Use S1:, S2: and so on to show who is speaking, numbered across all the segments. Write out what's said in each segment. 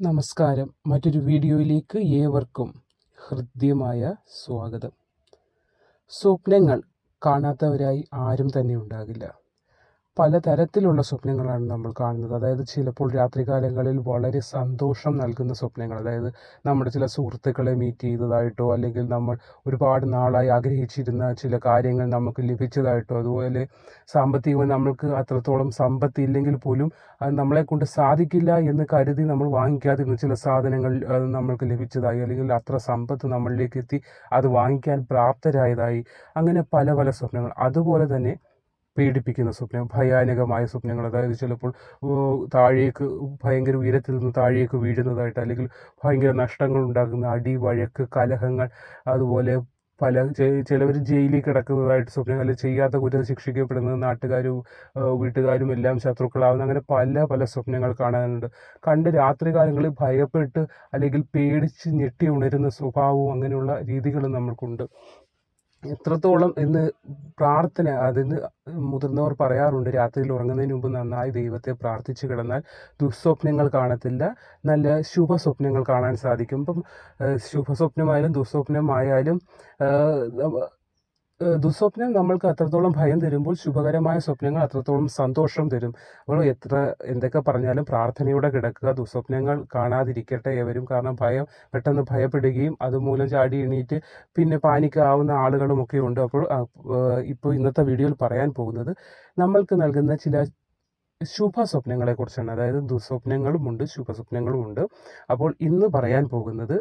S1: നമസ്കാരം. മറ്റൊരു വീഡിയോയിലേക്ക് ഏവർക്കും ഹൃദ്യമായ സ്വാഗതം. സ്വപ്നങ്ങൾ കാണാത്തവരായി ആരും തന്നെ ഉണ്ടാകില്ല. പലതരത്തിലുള്ള സ്വപ്നങ്ങളാണ് നമ്മൾ കാണുന്നത്. അതായത് ചിലപ്പോൾ രാത്രികാലങ്ങളിൽ വളരെ സന്തോഷം നൽകുന്ന സ്വപ്നങ്ങൾ. അതായത് നമ്മുടെ ചില സുഹൃത്തുക്കളെ മീറ്റ് ചെയ്തതായിട്ടോ അല്ലെങ്കിൽ നമ്മൾ ഒരുപാട് നാളായി ആഗ്രഹിച്ചിരുന്ന ചില കാര്യങ്ങൾ നമുക്ക് ലഭിച്ചതായിട്ടോ അതുപോലെ സാമ്പത്തികമായി നമ്മൾക്ക് അത്രത്തോളം സമ്പത്ത് ഇല്ലെങ്കിൽ പോലും അത് നമ്മളെ കൊണ്ട് സാധിക്കില്ല എന്ന് കരുതി നമ്മൾ വാങ്ങിക്കാതിരുന്ന ചില സാധനങ്ങൾ നമ്മൾക്ക് ലഭിച്ചതായി അല്ലെങ്കിൽ അത്ര സമ്പത്ത് നമ്മളിലേക്ക് എത്തി അത് വാങ്ങിക്കാൻ പ്രാപ്തരായതായി. അങ്ങനെ പല പല സ്വപ്നങ്ങൾ. അതുപോലെ തന്നെ പേടിപ്പിക്കുന്ന സ്വപ്നം ഭയാനകമായ സ്വപ്നങ്ങൾ. അതായത് ചിലപ്പോൾ താഴേക്ക് ഭയങ്കര ഉയരത്തിൽ നിന്ന് താഴേക്ക് വീഴുന്നതായിട്ട് അല്ലെങ്കിൽ ഭയങ്കര നഷ്ടങ്ങൾ ഉണ്ടാകുന്ന അടി വഴക്ക് കലഹങ്ങൾ അതുപോലെ പല ചിലവർ ജയിലിൽ കിടക്കുന്നതായിട്ട് സ്വപ്നം അല്ലെങ്കിൽ ചെയ്യാത്ത കുറ്റം ശിക്ഷിക്കപ്പെടുന്നത് നാട്ടുകാരും വീട്ടുകാരും എല്ലാം ശത്രുക്കളാവുന്ന അങ്ങനെ പല പല സ്വപ്നങ്ങൾ കാണാനുണ്ട്. കണ്ട് രാത്രി കാലങ്ങളിൽ ഭയപ്പെട്ട് അല്ലെങ്കിൽ പേടിച്ച് ഞെട്ടി ഉണരുന്ന സ്വഭാവവും അങ്ങനെയുള്ള രീതികളും നമ്മൾക്കുണ്ട്. എത്രത്തോളം എന്ന് പ്രാർത്ഥന അതിന് മുതിർന്നവർ പറയാറുണ്ട് രാത്രിയിൽ ഉറങ്ങുന്നതിന് മുമ്പ് നന്നായി ദൈവത്തെ പ്രാർത്ഥിച്ചു കിടന്നാൽ ദുസ്വപ്നങ്ങൾ കാണത്തില്ല നല്ല ശുഭസ്വപ്നങ്ങൾ കാണാൻ സാധിക്കും. ഇപ്പം ശുഭസ്വപ്നമായാലും ദുസ്വപ്നമായാലും ദുസ്വപ്നം നമ്മൾക്ക് അത്രത്തോളം ഭയം തരുമ്പോൾ ശുഭകരമായ സ്വപ്നങ്ങൾ അത്രത്തോളം സന്തോഷം തരും. അപ്പോൾ എത്ര എന്തൊക്കെ പറഞ്ഞാലും പ്രാർത്ഥനയോടെ കിടക്കുക. ദുസ്വപ്നങ്ങൾ കാണാതിരിക്കട്ടെ എവരും. കാരണം ഭയം പെട്ടെന്ന് ഭയപ്പെടുകയും അതുമൂലം ചാടി എണീറ്റ് പിന്നെ പാനിക്കാവുന്ന ആളുകളുമൊക്കെ ഉണ്ട്. അപ്പോൾ ഇപ്പോൾ ഇന്നത്തെ വീഡിയോയിൽ പറയാൻ പോകുന്നത് നമ്മൾക്ക് നൽകുന്ന ചില ശുഭ സ്വപ്നങ്ങളെ കുറിച്ചാണ്. അതായത് ദുസ്വപ്നങ്ങളുമുണ്ട് ശുഭസ്വപ്നങ്ങളുമുണ്ട് അപ്പോൾ ഇന്ന് പറയാൻ പോകുന്നത്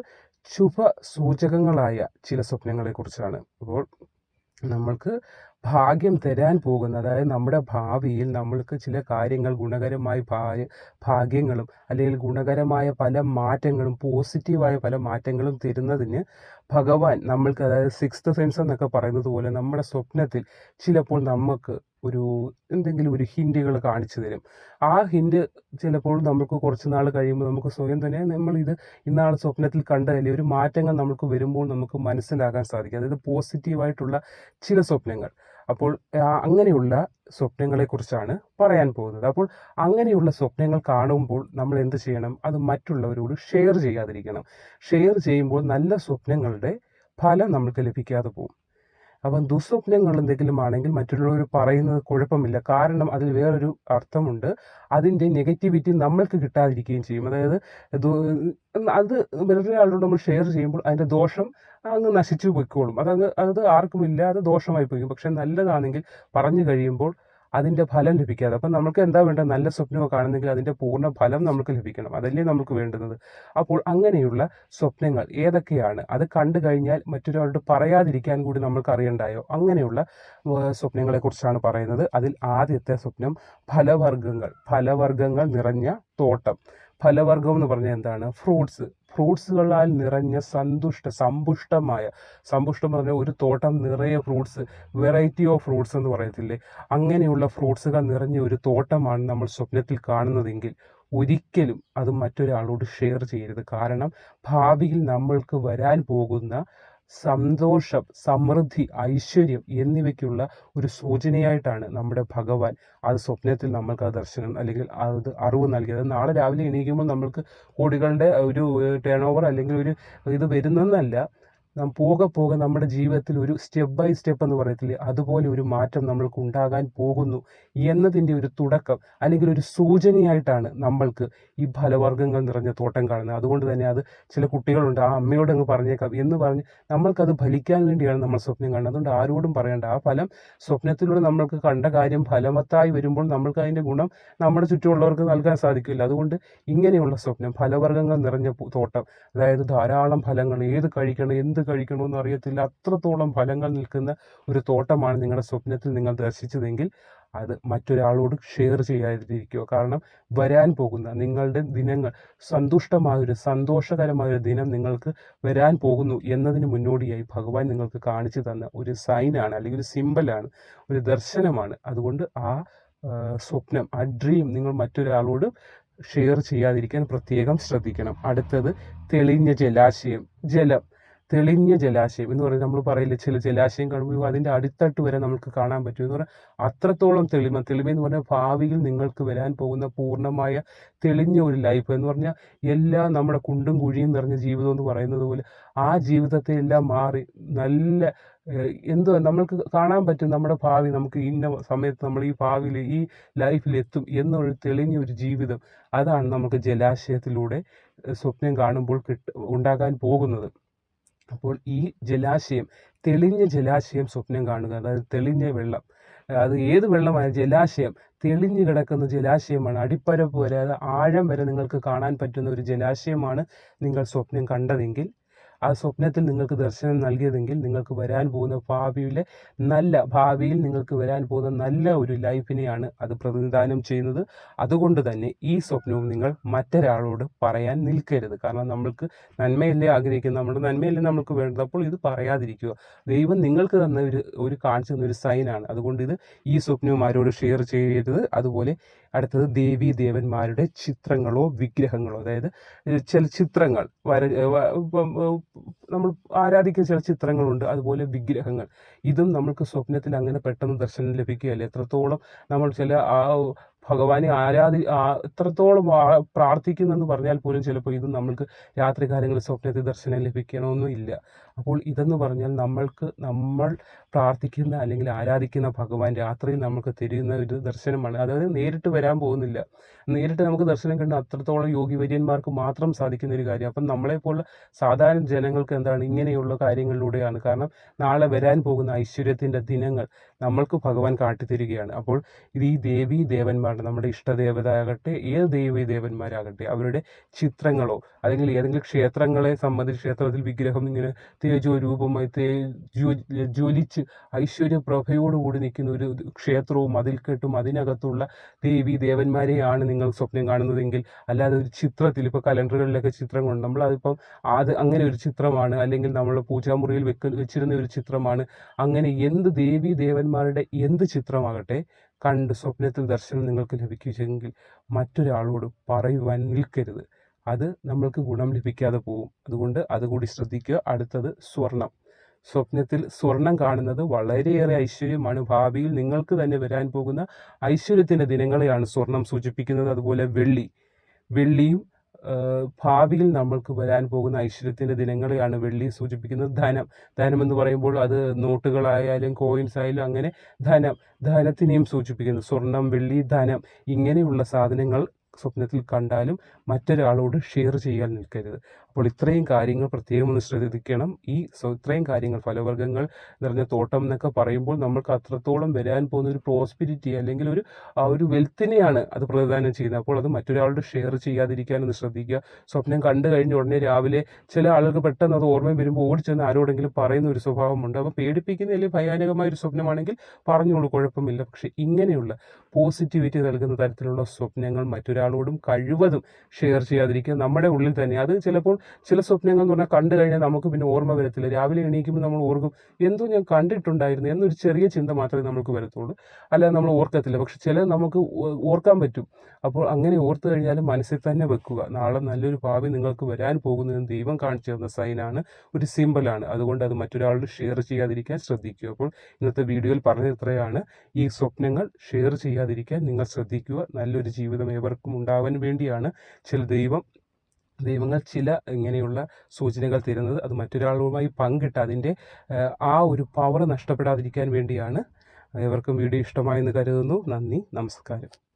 S1: ശുഭ സൂചകങ്ങളായ ചില സ്വപ്നങ്ങളെ കുറിച്ചാണ്. അപ്പോൾ നമ്മൾക്ക് ഭാഗ്യം തരാൻ പോകുന്ന അതായത് നമ്മുടെ ഭാവിയിൽ നമ്മൾക്ക് ചില കാര്യങ്ങൾ ഗുണകരമായി ഭാഗ്യങ്ങളും അല്ലെങ്കിൽ ഗുണകരമായ പല മാറ്റങ്ങളും പോസിറ്റീവായ പല മാറ്റങ്ങളും തരുന്നതിന് ഭഗവാൻ നമ്മൾക്ക് അതായത് സിക്സ്ത് സെൻസ് എന്നൊക്കെ പറയുന്നത് പോലെ നമ്മുടെ സ്വപ്നത്തിൽ ചിലപ്പോൾ നമുക്ക് ഒരു എന്തെങ്കിലും ഒരു ഹിന്റുകൾ കാണിച്ചു തരും. ആ ഹിന്റ് ചിലപ്പോൾ നമുക്ക് കുറച്ച് നാൾ കഴിയുമ്പോൾ നമുക്ക് സ്വയം തന്നെ നമ്മൾ ഇത് ഇന്നാൾ സ്വപ്നത്തിൽ കണ്ടതല്ലേ ഒരു മാറ്റങ്ങൾ നമുക്ക് വരുമ്പോൾ നമുക്ക് മനസ്സിലാക്കാൻ സാധിക്കും. അതായത് പോസിറ്റീവായിട്ടുള്ള ചില സ്വപ്നങ്ങൾ. അപ്പോൾ അങ്ങനെയുള്ള സ്വപ്നങ്ങളെക്കുറിച്ചാണ് പറയാൻ പോകുന്നത്. അപ്പോൾ അങ്ങനെയുള്ള സ്വപ്നങ്ങൾ കാണുമ്പോൾ നമ്മൾ എന്ത് ചെയ്യണം? അത് മറ്റുള്ളവരോട് ഷെയർ ചെയ്യാതിരിക്കണം. ഷെയർ ചെയ്യുമ്പോൾ നല്ല സ്വപ്നങ്ങളുടെ ഫലം നമുക്ക് ലഭിക്കാതെ പോകും. അപ്പം ദുസ്വപ്നങ്ങൾ എന്തെങ്കിലും ആണെങ്കിൽ മറ്റുള്ളവർ പറയുന്നത് കുഴപ്പമില്ല. കാരണം അതിൽ വേറൊരു അർത്ഥമുണ്ട്. അതിന്റെ നെഗറ്റിവിറ്റി നമ്മൾക്ക് കിട്ടാതിരിക്കുകയും ചെയ്യും. അതായത് അത് വേറൊരാളോട് നമ്മൾ ഷെയർ ചെയ്യുമ്പോൾ അതിന്റെ ദോഷം അങ്ങ് നശിച്ചു പോയിക്കോളും. അതങ്ങ് അത് ആർക്കും ഇല്ലാതെ ദോഷമായി പോയി. പക്ഷെ നല്ലതാണെങ്കിൽ പറഞ്ഞു കഴിയുമ്പോൾ അതിന്റെ ഫലം ലഭിക്കാതെ. അപ്പം നമുക്ക് എന്താ വേണ്ടത്? നല്ല സ്വപ്നമോ കാണുന്നെങ്കിൽ അതിന്റെ പൂർണ ഫലം നമുക്ക് ലഭിക്കണം. അതല്ലേ നമുക്ക് വേണ്ടുന്നത്. അപ്പോൾ അങ്ങനെയുള്ള സ്വപ്നങ്ങൾ ഏതൊക്കെയാണ്? അത് കണ്ടു കഴിഞ്ഞാൽ മറ്റൊരാളോട് പറയാതിരിക്കാൻ കൂടി നമ്മൾക്ക് അറിയണ്ടായോ? അങ്ങനെയുള്ള സ്വപ്നങ്ങളെക്കുറിച്ചാണ് പറയുന്നത്. അതിൽ ആദ്യത്തെ സ്വപ്നം ഫലവർഗങ്ങൾ. ഫലവർഗങ്ങൾ നിറഞ്ഞ തോട്ടം. ഫലവർഗം എന്ന് പറഞ്ഞാൽ എന്താണ്? ഫ്രൂട്ട്സ്. ഫ്രൂട്ട്സുകളാൽ നിറഞ്ഞ സന്തുഷ്ട സമ്പുഷ്ടമായ സമ്പുഷ്ടം പറഞ്ഞ ഒരു തോട്ടം നിറയെ ഫ്രൂട്ട്സ് വെറൈറ്റി ഓഫ് ഫ്രൂട്ട്സ് എന്ന് പറയത്തില്ലേ? അങ്ങനെയുള്ള ഫ്രൂട്ട്സുകൾ നിറഞ്ഞ ഒരു തോട്ടമാണ് നമ്മൾ സ്വപ്നത്തിൽ കാണുന്നതെങ്കിൽ ഒരിക്കലും അത് മറ്റൊരാളോട് ഷെയർ ചെയ്യരുത്. കാരണം ഭാവിയിൽ നമ്മൾക്ക് വരാൻ പോകുന്ന സന്തോഷം സമൃദ്ധി ഐശ്വര്യം എന്നിവയ്ക്കുള്ള ഒരു സൂചനയായിട്ടാണ് നമ്മുടെ ഭഗവാൻ അത് സ്വപ്നത്തിൽ നമ്മൾക്ക് ആ ദർശനം അല്ലെങ്കിൽ അത് അറിവ് നൽകിയത്. നാളെ രാവിലെ എണീക്കുമ്പോൾ നമ്മൾക്ക് കോടികളുടെ ഒരു ടേൺ ഓവർ അല്ലെങ്കിൽ ഒരു ഇത് വരുന്നെന്നല്ല നാം പോകെ പോകെ നമ്മുടെ ജീവിതത്തിൽ ഒരു സ്റ്റെപ്പ് ബൈ സ്റ്റെപ്പ് എന്ന് പറയത്തില്ലേ? അതുപോലെ ഒരു മാറ്റം നമ്മൾക്ക് ഉണ്ടാകാൻ പോകുന്നു എന്നതിന്റെ ഒരു തുടക്കം അല്ലെങ്കിൽ ഒരു സൂചനയായിട്ടാണ് നമ്മൾക്ക് ഈ ഫലവർഗങ്ങൾ നിറഞ്ഞ തോട്ടം കാണുന്നത്. അതുകൊണ്ട് തന്നെ അത് ചില കുട്ടികളുണ്ട് ആ അമ്മയോട് അങ്ങ് പറഞ്ഞേക്കാം എന്ന് പറഞ്ഞ് നമ്മൾക്കത് ഫലിക്കാൻ വേണ്ടിയാണ് നമ്മൾ സ്വപ്നം കാണുന്നത്. അതുകൊണ്ട് ആരോടും പറയേണ്ട. ആ ഫലം സ്വപ്നത്തിലൂടെ നമ്മൾക്ക് കണ്ട കാര്യം ഫലവത്തായി വരുമ്പോൾ നമ്മൾക്ക് അതിന്റെ ഗുണം നമ്മുടെ ചുറ്റുമുള്ളവർക്ക് നൽകാൻ സാധിക്കില്ല. അതുകൊണ്ട് ഇങ്ങനെയുള്ള സ്വപ്നം ഫലവർഗങ്ങൾ നിറഞ്ഞ തോട്ടം അതായത് ധാരാളം ഫലങ്ങൾ ഏത് കഴിക്കണം എന്ത് കഴിക്കണമെന്ന് അറിയത്തില്ല. അത്രത്തോളം ഫലങ്ങൾ നിൽക്കുന്ന ഒരു തോട്ടമാണ് നിങ്ങളുടെ സ്വപ്നത്തിൽ നിങ്ങൾ ദർശിച്ചതെങ്കിൽ അത് മറ്റൊരാളോട് ഷെയർ ചെയ്യാതിരിക്കുക. കാരണം വരാൻ പോകുന്ന നിങ്ങളുടെ ദിനങ്ങൾ സന്തുഷ്ടമായൊരു സന്തോഷകരമായൊരു ദിനം നിങ്ങൾക്ക് വരാൻ പോകുന്നു എന്നതിന് മുന്നോടിയായി ഭഗവാൻ നിങ്ങൾക്ക് കാണിച്ചു തന്ന ഒരു സൈനാണ് അല്ലെങ്കിൽ ഒരു സിമ്പലാണ് ഒരു ദർശനമാണ്. അതുകൊണ്ട് ആ, സ്വപ്നം ആ ഡ്രീം നിങ്ങൾ മറ്റൊരാളോട് ഷെയർ ചെയ്യാതിരിക്കാൻ പ്രത്യേകം ശ്രദ്ധിക്കണം. അടുത്തത് തെളിഞ്ഞ ജലാശയം ജലം. തെളിഞ്ഞ ജലാശയം എന്ന് പറയുന്നത് നമ്മൾ പറയില്ല ചില ജലാശയം കാണുമ്പോൾ അതിന്റെ അടിത്തട്ട് വരെ നമുക്ക് കാണാൻ പറ്റും എന്ന് പറഞ്ഞാൽ അത്രത്തോളം തെളിമ. തെളിമ എന്ന് പറഞ്ഞാൽ ഭാവിയിൽ നിങ്ങൾക്ക് വരാൻ പോകുന്ന പൂർണമായ തെളിഞ്ഞ ഒരു ലൈഫ് എന്ന് പറഞ്ഞാൽ എല്ലാം നമ്മുടെ കുണ്ടും കുഴിയും നിറഞ്ഞ ജീവിതം എന്ന് പറയുന്നത് പോലെ ആ ജീവിതത്തെ എല്ലാം മാറി നല്ല എന്തോ നമ്മൾക്ക് കാണാൻ പറ്റും നമ്മുടെ ഭാവി നമുക്ക് ഇന്ന സമയത്ത് നമ്മൾ ഈ ഭാവിയിൽ ഈ ലൈഫിൽ എത്തും എന്നൊരു തെളിഞ്ഞ ഒരു ജീവിതം. അതാണ് നമുക്ക് ജലാശയത്തിലൂടെ സ്വപ്നം കാണുമ്പോൾ കിട്ട ഉണ്ടാകാൻ പോകുന്നത്. അപ്പോൾ ഈ ജലാശയം തെളിഞ്ഞ ജലാശയം സ്വപ്നം കാണുക അതായത് തെളിഞ്ഞ വെള്ളം. അത് ഏത് വെള്ളമായ ജലാശയം. തെളിഞ്ഞു കിടക്കുന്ന ജലാശയമാണ്. അടിപ്പരപ്പ് വരെ ആഴം വരെ നിങ്ങൾക്ക് കാണാൻ പറ്റുന്ന ഒരു ജലാശയമാണ് നിങ്ങൾ സ്വപ്നം കണ്ടതെങ്കിൽ ആ സ്വപ്നത്തിൽ നിങ്ങൾക്ക് ദർശനം നൽകിയതെങ്കിൽ നിങ്ങൾക്ക് വരാൻ പോകുന്ന ഭാവിയിലെ നല്ല ഭാവിയിൽ നിങ്ങൾക്ക് വരാൻ പോകുന്ന നല്ല ഒരു ലൈഫിനെയാണ് അത് പ്രതിനിധാനം ചെയ്യുന്നത്. അതുകൊണ്ട് തന്നെ ഈ സ്വപ്നവും നിങ്ങൾ മറ്റൊരാളോട് പറയാൻ നിൽക്കരുത്. കാരണം നമ്മൾക്ക് നന്മയല്ലേ ആഗ്രഹിക്കുന്നത് നമ്മുടെ നന്മയല്ലേ നമ്മൾക്ക് വേണ്ടത്? അപ്പോൾ ഇത് പറയാതിരിക്കുക. ദൈവം നിങ്ങൾക്ക് തന്ന ഒരു ഒരു കാണിച്ചു തന്ന ഒരു സൈനാണ് അതുകൊണ്ട് ഇത് ഈ സ്വപ്നവും ആരോട് ഷെയർ ചെയ്യരുത്. അതുപോലെ അടുത്തത് ദേവി ദേവന്മാരുടെ ചിത്രങ്ങളോ വിഗ്രഹങ്ങളോ. അതായത് ചില ചിത്രങ്ങൾ വര നമ്മൾ ആരാധിക്കുന്ന ചില ചിത്രങ്ങളുണ്ട്. അതുപോലെ വിഗ്രഹങ്ങൾ. ഇതും നമുക്ക് സ്വപ്നത്തിൽ അങ്ങനെ പെട്ടെന്ന് ദർശനം ലഭിക്കുകയല്ല. എത്രത്തോളം നമ്മൾ ചില ആ ഭഗവാനെ ആരാധി എത്രത്തോളം പ്രാർത്ഥിക്കുന്നെന്ന് പറഞ്ഞാൽ പോലും ചിലപ്പോൾ ഇത് നമ്മൾക്ക് രാത്രി രാത്രികാലങ്ങളിൽ സ്വപ്നത്തിൽ ദർശനം ലഭിക്കണമെന്നും ഇല്ല. അപ്പോൾ ഇതെന്ന് പറഞ്ഞാൽ നമ്മൾക്ക് നമ്മൾ പ്രാർത്ഥിക്കുന്ന അല്ലെങ്കിൽ ആരാധിക്കുന്ന ഭഗവാൻ രാത്രിയിൽ നമുക്ക് തരുന്ന ഒരു ദർശനമാണ്. അതായത് നേരിട്ട് വരാൻ പോകുന്നില്ല. നേരിട്ട് നമുക്ക് ദർശനം കണ്ട് അത്രത്തോളം യോഗിവര്യന്മാർക്ക് മാത്രം സാധിക്കുന്ന ഒരു കാര്യം. അപ്പം നമ്മളെപ്പോലുള്ള സാധാരണ ജനങ്ങൾക്ക് എന്താണ് ഇങ്ങനെയുള്ള കാര്യങ്ങളിലൂടെയാണ്. കാരണം നാളെ വരാൻ പോകുന്ന ഐശ്വര്യത്തിന്റെ ദിനങ്ങൾ നമ്മൾക്ക് ഭഗവാൻ കാട്ടിത്തരികയാണ്. അപ്പോൾ ഇത് ഈ ദേവീ ദേവന്മാരുടെ നമ്മുടെ ഇഷ്ടദേവത ആകട്ടെ ഏത് ദേവീ ദേവന്മാരാകട്ടെ അവരുടെ ചിത്രങ്ങളോ അല്ലെങ്കിൽ ഏതെങ്കിലും ക്ഷേത്രങ്ങളെ സംബന്ധിച്ച് ക്ഷേത്രത്തിൽ വിഗ്രഹം ഇങ്ങനെ തേജോ രൂപമായി തേ ജ്വലിച്ച് ഐശ്വര്യ പ്രഭയോടുകൂടി നിൽക്കുന്ന ഒരു ക്ഷേത്രവും അതിൽ അതിൽക്കെട്ടും അതിനകത്തുള്ള ദേവി ദേവന്മാരെയാണ് നിങ്ങൾ സ്വപ്നം കാണുന്നതെങ്കിൽ അല്ലാതെ ഒരു ചിത്രത്തിൽ ഇപ്പോൾ കലണ്ടറുകളിലൊക്കെ ചിത്രങ്ങളുണ്ട്. നമ്മൾ അതിപ്പം അത് അങ്ങനെ ഒരു ചിത്രമാണ് അല്ലെങ്കിൽ നമ്മൾ പൂജാമുറിയിൽ വെക്ക വെച്ചിരുന്ന ഒരു ചിത്രമാണ് അങ്ങനെ എന്ത് ദേവി ദേവന്മാരുടെ എന്ത് ചിത്രമാകട്ടെ കണ്ട് സ്വപ്നത്തിൽ ദർശനം നിങ്ങൾക്ക് ലഭിക്കുമെങ്കിൽ മറ്റൊരാളോട് പറയുവാൻ നിൽക്കരുത്. അത് നമ്മൾക്ക് ഗുണം ലഭിക്കാതെ പോകും അതുകൊണ്ട് അതുകൂടി ശ്രദ്ധിക്കുക. അടുത്തത് സ്വർണം. സ്വപ്നത്തിൽ സ്വർണം കാണുന്നത് വളരെയേറെ ഐശ്വര്യമാണ്. ഭാവിയിൽ നിങ്ങൾക്ക് തന്നെ വരാൻ പോകുന്ന ഐശ്വര്യത്തിന്റെ ദിനങ്ങളെയാണ് സ്വർണം സൂചിപ്പിക്കുന്നത്. അതുപോലെ വെള്ളി. വെള്ളിയും ഭാവിയിൽ നമ്മൾക്ക് വരാൻ പോകുന്ന ഐശ്വര്യത്തിന്റെ ദിനങ്ങളെയാണ് വെള്ളി സൂചിപ്പിക്കുന്നത്. ധനം ധനം എന്ന് പറയുമ്പോൾ അത് നോട്ടുകളായാലും കോയിൻസ് ആയാലും അങ്ങനെ ധനം ധനത്തിനെയും സൂചിപ്പിക്കുന്നു. സ്വർണം വെള്ളി ധനം ഇങ്ങനെയുള്ള സാധനങ്ങൾ സ്വപ്നത്തിൽ കണ്ടാലും മറ്റൊരാളോട് ഷെയർ ചെയ്യാൻ നിൽക്കരുത്. അപ്പോൾ ഇത്രയും കാര്യങ്ങൾ പ്രത്യേകം ഒന്ന് ശ്രദ്ധിക്കണം. ഈ ഇത്രയും കാര്യങ്ങൾ ഫലവർഗങ്ങൾ നിറഞ്ഞ തോട്ടം എന്നൊക്കെ പറയുമ്പോൾ നമ്മൾക്ക് അത്രത്തോളം വരാൻ പോകുന്ന ഒരു പ്രോസ്പിരിറ്റി അല്ലെങ്കിൽ ഒരു ആ ഒരു വെൽത്തിനെയാണ് അത് പ്രതിദാനം ചെയ്യുന്നത്. അപ്പോൾ അത് മറ്റൊരാളോട് ഷെയർ ചെയ്യാതിരിക്കാൻ ഒന്ന് ശ്രദ്ധിക്കുക. സ്വപ്നം കണ്ടു കഴിഞ്ഞ ഉടനെ രാവിലെ ചില ആളുകൾക്ക് പെട്ടെന്ന് അത് ഓർമ്മ വരുമ്പോൾ ഓടിച്ചെന്ന് ആരോടെങ്കിലും പറയുന്ന ഒരു സ്വഭാവമുണ്ട് അപ്പോൾ പേടിപ്പിക്കുന്ന അല്ലെങ്കിൽ ഭയാനകമായ ഒരു സ്വപ്നമാണെങ്കിൽ പറഞ്ഞോളൂ കുഴപ്പമില്ല. പക്ഷേ ഇങ്ങനെയുള്ള പോസിറ്റിവിറ്റി നൽകുന്ന തരത്തിലുള്ള സ്വപ്നങ്ങൾ മറ്റൊരാളോടും കഴിവതും ഷെയർ ചെയ്യാതിരിക്കുക. നമ്മുടെ ഉള്ളിൽ തന്നെ. അത് ചിലപ്പോൾ ചില സ്വപ്നങ്ങൾ എന്ന് പറഞ്ഞാൽ കണ്ടു കഴിഞ്ഞാൽ നമുക്ക് പിന്നെ ഓർമ്മ വരത്തില്ല. രാവിലെ എണീക്കുമ്പോൾ നമ്മൾ ഓർക്കും എന്തോ ഞാൻ കണ്ടിട്ടുണ്ടായിരുന്നു എന്നൊരു ചെറിയ ചിന്ത മാത്രമേ നമുക്ക് വരത്തുള്ളൂ. അല്ലാതെ നമ്മൾ ഓർക്കത്തില്ല. പക്ഷെ ചില നമുക്ക് ഓർക്കാൻ പറ്റും. അപ്പോൾ അങ്ങനെ ഓർത്തു കഴിഞ്ഞാൽ മനസ്സിൽ തന്നെ വെക്കുക. നാളെ നല്ലൊരു ഭാവി നിങ്ങൾക്ക് വരാൻ പോകുന്നതെന്ന് ദൈവം കാണിച്ചു തന്ന സൈനാണ് ഒരു സിമ്പിളാണ് അതുകൊണ്ട് അത് മറ്റൊരാളോട് ഷെയർ ചെയ്യാതിരിക്കാൻ ശ്രദ്ധിക്കുക. അപ്പോൾ ഇന്നത്തെ വീഡിയോയിൽ പറഞ്ഞ ഇത്രയാണ് ഈ സ്വപ്നങ്ങൾ ഷെയർ ചെയ്യാതിരിക്കാൻ നിങ്ങൾ ശ്രദ്ധിക്കുക. നല്ലൊരു ജീവിതം ഏവർക്കും ഉണ്ടാവാൻ വേണ്ടിയാണ് ചില ദൈവം ദൈവങ്ങൾ ചില ഇങ്ങനെയുള്ള സൂചനകൾ തരുന്നത്. അത് മറ്റൊരാളുമായി പങ്കിട്ട് അതിന്റെ ആ ഒരു പവർ നഷ്ടപ്പെടാതിരിക്കാൻ വേണ്ടിയാണ് ഏവർക്കും വീഡിയോ ഇഷ്ടമായെന്ന് കരുതുന്നു. നന്ദി നമസ്കാരം.